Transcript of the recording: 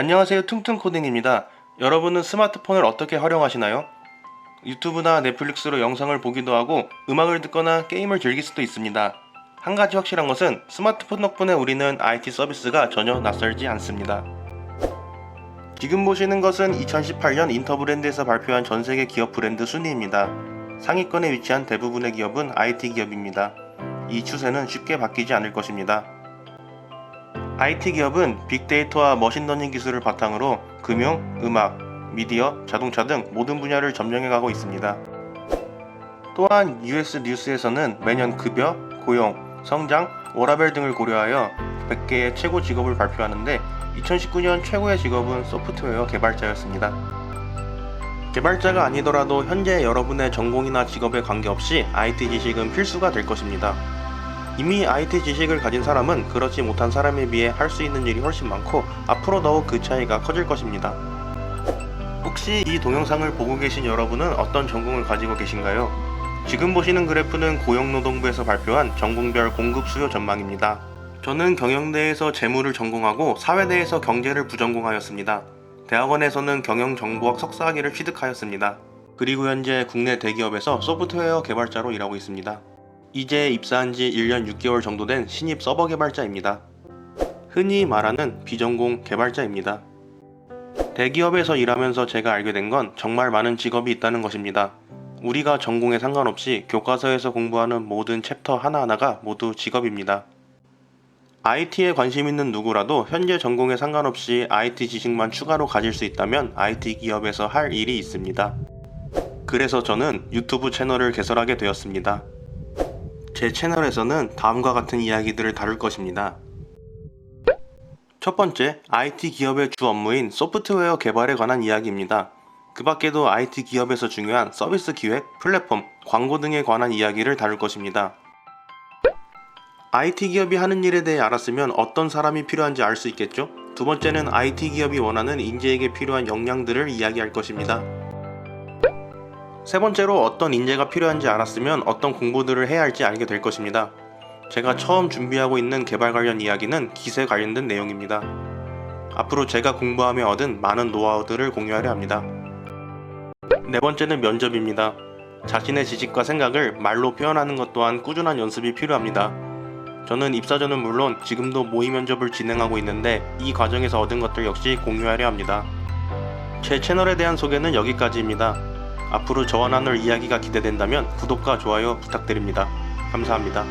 안녕하세요. 퉁퉁코딩입니다. 여러분은 스마트폰을 어떻게 활용하시나요? 유튜브나 넷플릭스로 영상을 보기도 하고 음악을 듣거나 게임을 즐길 수도 있습니다. 한 가지 확실한 것은 스마트폰 덕분에 우리는 IT 서비스가 전혀 낯설지 않습니다. 지금 보시는 것은 2018년 인터브랜드에서 발표한 전 세계 기업 브랜드 순위입니다. 상위권에 위치한 대부분의 기업은 IT 기업입니다. 이 추세는 쉽게 바뀌지 않을 것입니다. IT 기업은 빅데이터와 머신러닝 기술을 바탕으로 금융, 음악, 미디어, 자동차 등 모든 분야를 점령해 가고 있습니다. 또한 US 뉴스에서는 매년 급여, 고용, 성장, 워라벨 등을 고려하여 100개의 최고 직업을 발표하는데 2019년 최고의 직업은 소프트웨어 개발자였습니다. 개발자가 아니더라도 현재 여러분의 전공이나 직업에 관계없이 IT 지식은 필수가 될 것입니다. 이미 IT 지식을 가진 사람은 그렇지 못한 사람에 비해 할 수 있는 일이 훨씬 많고 앞으로 더욱 그 차이가 커질 것입니다. 혹시 이 동영상을 보고 계신 여러분은 어떤 전공을 가지고 계신가요? 지금 보시는 그래프는 고용노동부에서 발표한 전공별 공급 수요 전망입니다. 저는 경영대에서 재무를 전공하고 사회대에서 경제를 부전공하였습니다. 대학원에서는 경영정보학 석사학위를 취득하였습니다. 그리고 현재 국내 대기업에서 소프트웨어 개발자로 일하고 있습니다. 이제 입사한 지 1년 6개월 정도 된 신입 서버 개발자입니다. 흔히 말하는 비전공 개발자입니다. 대기업에서 일하면서 제가 알게 된 건 정말 많은 직업이 있다는 것입니다. 우리가 전공에 상관없이 교과서에서 공부하는 모든 챕터 하나하나가 모두 직업입니다. IT에 관심 있는 누구라도 현재 전공에 상관없이 IT 지식만 추가로 가질 수 있다면 IT 기업에서 할 일이 있습니다. 그래서 저는 유튜브 채널을 개설하게 되었습니다. 제 채널에서는 다음과 같은 이야기들을 다룰 것입니다. 첫 번째, IT 기업의 주 업무인 소프트웨어 개발에 관한 이야기입니다. 그 밖에도 IT 기업에서 중요한 서비스 기획, 플랫폼, 광고 등에 관한 이야기를 다룰 것입니다. IT 기업이 하는 일에 대해 알았으면 어떤 사람이 필요한지 알 수 있겠죠? 두 번째는 IT 기업이 원하는 인재에게 필요한 역량들을 이야기할 것입니다. 세 번째로 어떤 인재가 필요한지 알았으면 어떤 공부들을 해야 할지 알게 될 것입니다. 제가 처음 준비하고 있는 개발 관련 이야기는 기세 관련된 내용입니다. 앞으로 제가 공부하며 얻은 많은 노하우들을 공유하려 합니다. 네 번째는 면접입니다. 자신의 지식과 생각을 말로 표현하는 것 또한 꾸준한 연습이 필요합니다. 저는 입사 전은 물론 지금도 모의 면접을 진행하고 있는데 이 과정에서 얻은 것들 역시 공유하려 합니다. 제 채널에 대한 소개는 여기까지입니다. 앞으로 저와 나눌 이야기가 기대된다면 구독과 좋아요 부탁드립니다. 감사합니다.